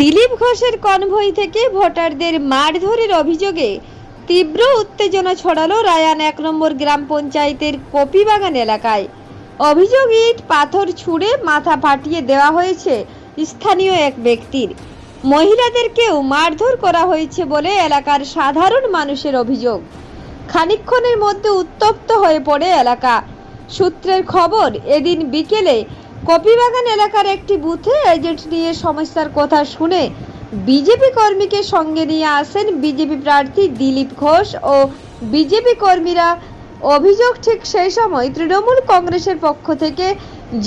দিলীপ ঘোষের কনভই থেকে ভোটারদের মারধরের অভিযোগে তীব্র উত্তেজনা ছড়ালো রায়ান এক নম্বর গ্রাম পঞ্চায়েতের কপিবাগান এলাকায়। অভিযোগ ইট, পাথর ছুঁড়ে মাথা ফাটিয়ে দেওয়া হয়েছে স্থানীয় এক ব্যক্তির। মহিলাদেরকেও মারধর করা হয়েছে বলে এলাকার সাধারণ মানুষের অভিযোগ। খানিকক্ষণের মধ্যে উত্তপ্ত হয়ে পড়ে এলাকা। সূত্রের খবর, এদিন বিকেলে কপিবাগান এলাকার একটি বুথে এজেন্ট নিয়ে সমস্যার কথা শুনে বিজেপি কর্মীকে সঙ্গে নিয়ে আসেন বিজেপি প্রার্থী দিলীপ ঘোষ ও বিজেপি কর্মীরা। অভিযোগ ঠিক সেই সময় তৃণমূল কংগ্রেসের পক্ষ থেকে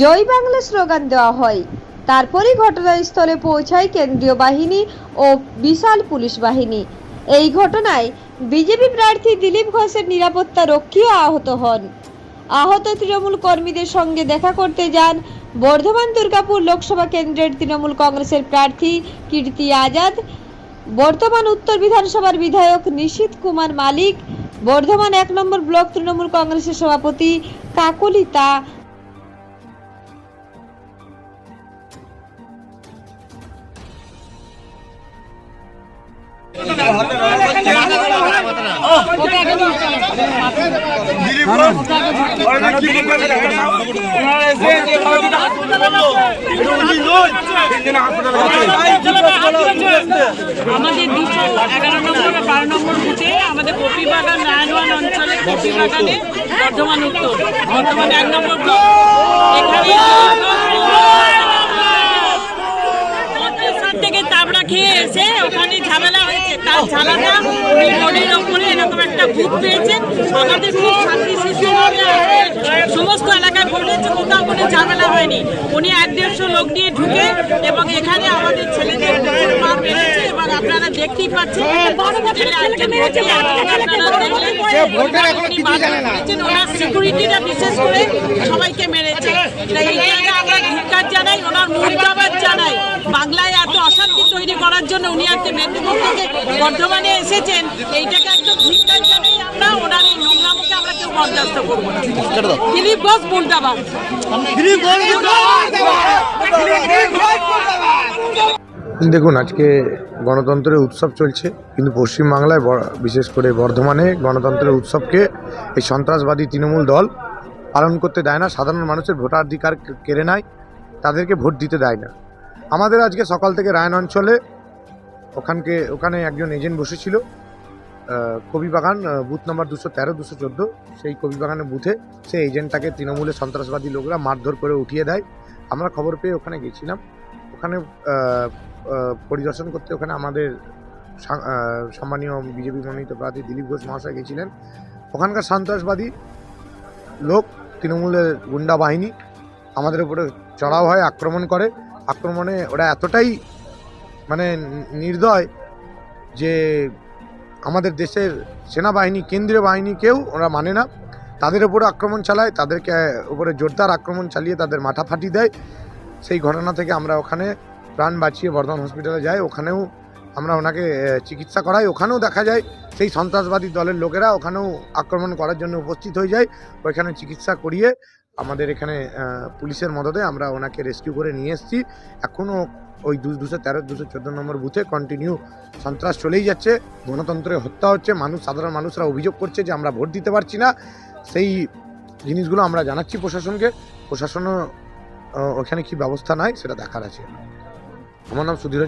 জয় বাংলা স্লোগান দেওয়া হয়। তারপরই ঘটনাস্থলে পৌঁছায় কেন্দ্রীয় বাহিনী ও বিশাল পুলিশ বাহিনী। এই ঘটনায় বিজেপি প্রার্থী দিলীপ ঘোষের নিরাপত্তা রক্ষীও আহত হন। আহত তৃণমূল কর্মীদের সঙ্গে দেখা করতে যান বর্ধমান দুর্গাপুর লোকসভা কেন্দ্রের তৃণমূল কংগ্রেসের প্রার্থী কীর্তি আজাদ, বর্তমান উত্তর বিধানসভার বিধায়ক নিশীত কুমার মালিক, বর্ধমান এক নম্বর ব্লক তৃণমূল কংগ্রেসের সভাপতি কাকলিতা। আমাদের দুশো এগারো নম্বর, বারো নম্বর বুথে আমাদের কপিবাগান নারায়ণওয়ান অঞ্চলে কপিবাগানে বর্ধমান উত্তর, বর্ধমান এক নম্বর পঞ্চাশ থেকে তাবড়া খেয়ে এসে ওখানে ঝামেলা হয়েছে তার ঝামেলা উনি রোডের ওপরে একটা বুথ পেয়েছেন। আমাদের খুব শান্তি সমস্ত এলাকায় ঘটেছে কোথাও কোনো ঝামেলা হয়নি। উনি এক দেড়শো লোক নিয়ে ঢুকে এবং এখানে আমাদের ছেলেদের মার মেরেছে এবং আপনারা দেখতেই পাচ্ছেন যে মেরেছেন, ওনার সিকিউরিটিরা বিশেষ করে সবাইকে মেরেছে। আমরা ধিক্কার জানাই ওনার মুর্দাবাদ জানাই বাংলায় এত অশান্তি তৈরি করার জন্য উনি আজকে মেদিনীপুর থেকে বর্ধমানে এসেছেন। এইটাকে একদম ধিক্কার জানাই আমরা ওনার এই নোংরামুখে আমরা কেউ বরদাস্ত করব না। দিলীপ ঘোষ মুর্দাবাদ। দেখুন আজকে গণতন্ত্রের উৎসব চলছে কিন্তু পশ্চিমবাংলায় বিশেষ করে বর্ধমানে গণতন্ত্রের উৎসবকে এই সন্ত্রাসবাদী তৃণমূল দল পালন করতে দেয় না। সাধারণ মানুষের ভোটাধিকার কেড়ে নেয় তাদেরকে ভোট দিতে দেয় না। আমাদের আজকে সকাল থেকে রায়ন অঞ্চলে ওখানকে, ওখানে একজন এজেন্ট বসেছিল কবিবাগান বুথ নাম্বার দুশো তেরো, দুশো চোদ্দ। সেই কবিবাগানের বুথে সেই এজেন্টটাকে তৃণমূলের সন্ত্রাসবাদী লোকরা মারধর করে উঠিয়ে দেয়। আমরা খবর পেয়ে ওখানে গেছিলাম। ওখানে পরিদর্শন করতে ওখানে আমাদের সম্মানীয় বিজেপি মনোনীত প্রার্থী দিলীপ ঘোষ মহাশয় গেছিলেন। ওখানকার সন্ত্রাসবাদী লোক তৃণমূলের গুন্ডা বাহিনী আমাদের উপরে চড়াও হয়, আক্রমণ করে। আক্রমণে ওরা এতটাই মানে নির্দয় যে আমাদের দেশের সেনাবাহিনী, কেন্দ্রীয় বাহিনীকেও ওরা মানে না। তাদের উপরে আক্রমণ চালায়, তাদেরকে উপরে জোরদার আক্রমণ চালিয়ে তাদের মাথা ফাটি দেয়। সেই ঘটনা থেকে আমরা ওখানে প্রাণ বাঁচিয়ে বর্ধমান হসপিটালে যাই। ওখানেও আমরা ওনাকে চিকিৎসা করাই। ওখানেও দেখা যায় সেই সন্ত্রাসবাদী দলের লোকেরা ওখানেও আক্রমণ করার জন্য উপস্থিত হয়ে যায়। ওইখানে চিকিৎসা করিয়ে আমাদের এখানে পুলিশের মদতে আমরা ওনাকে রেস্কিউ করে নিয়ে এসেছি। এখনও ওই দু দুশো তেরো দুশো চোদ্দ নম্বর বুথে কন্টিনিউ সন্ত্রাস চলেই যাচ্ছে। গণতন্ত্রে হত্যা হচ্ছে মানুষ সাধারণ মানুষরা অভিযোগ করছে যে আমরা ভোট দিতে পারছি না। সেই জিনিসগুলো আমরা জানাচ্ছি প্রশাসনকে। প্রশাসনও ওখানে কি ব্যবস্থা নাই সেটা দেখার আছে। আমার নাম সুধীর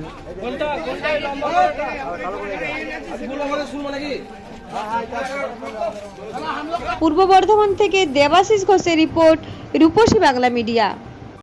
পূর্ব বর্ধমান থেকে দেবাশিস ঘোষের রিপোর্ট রূপসী বাংলা মিডিয়া।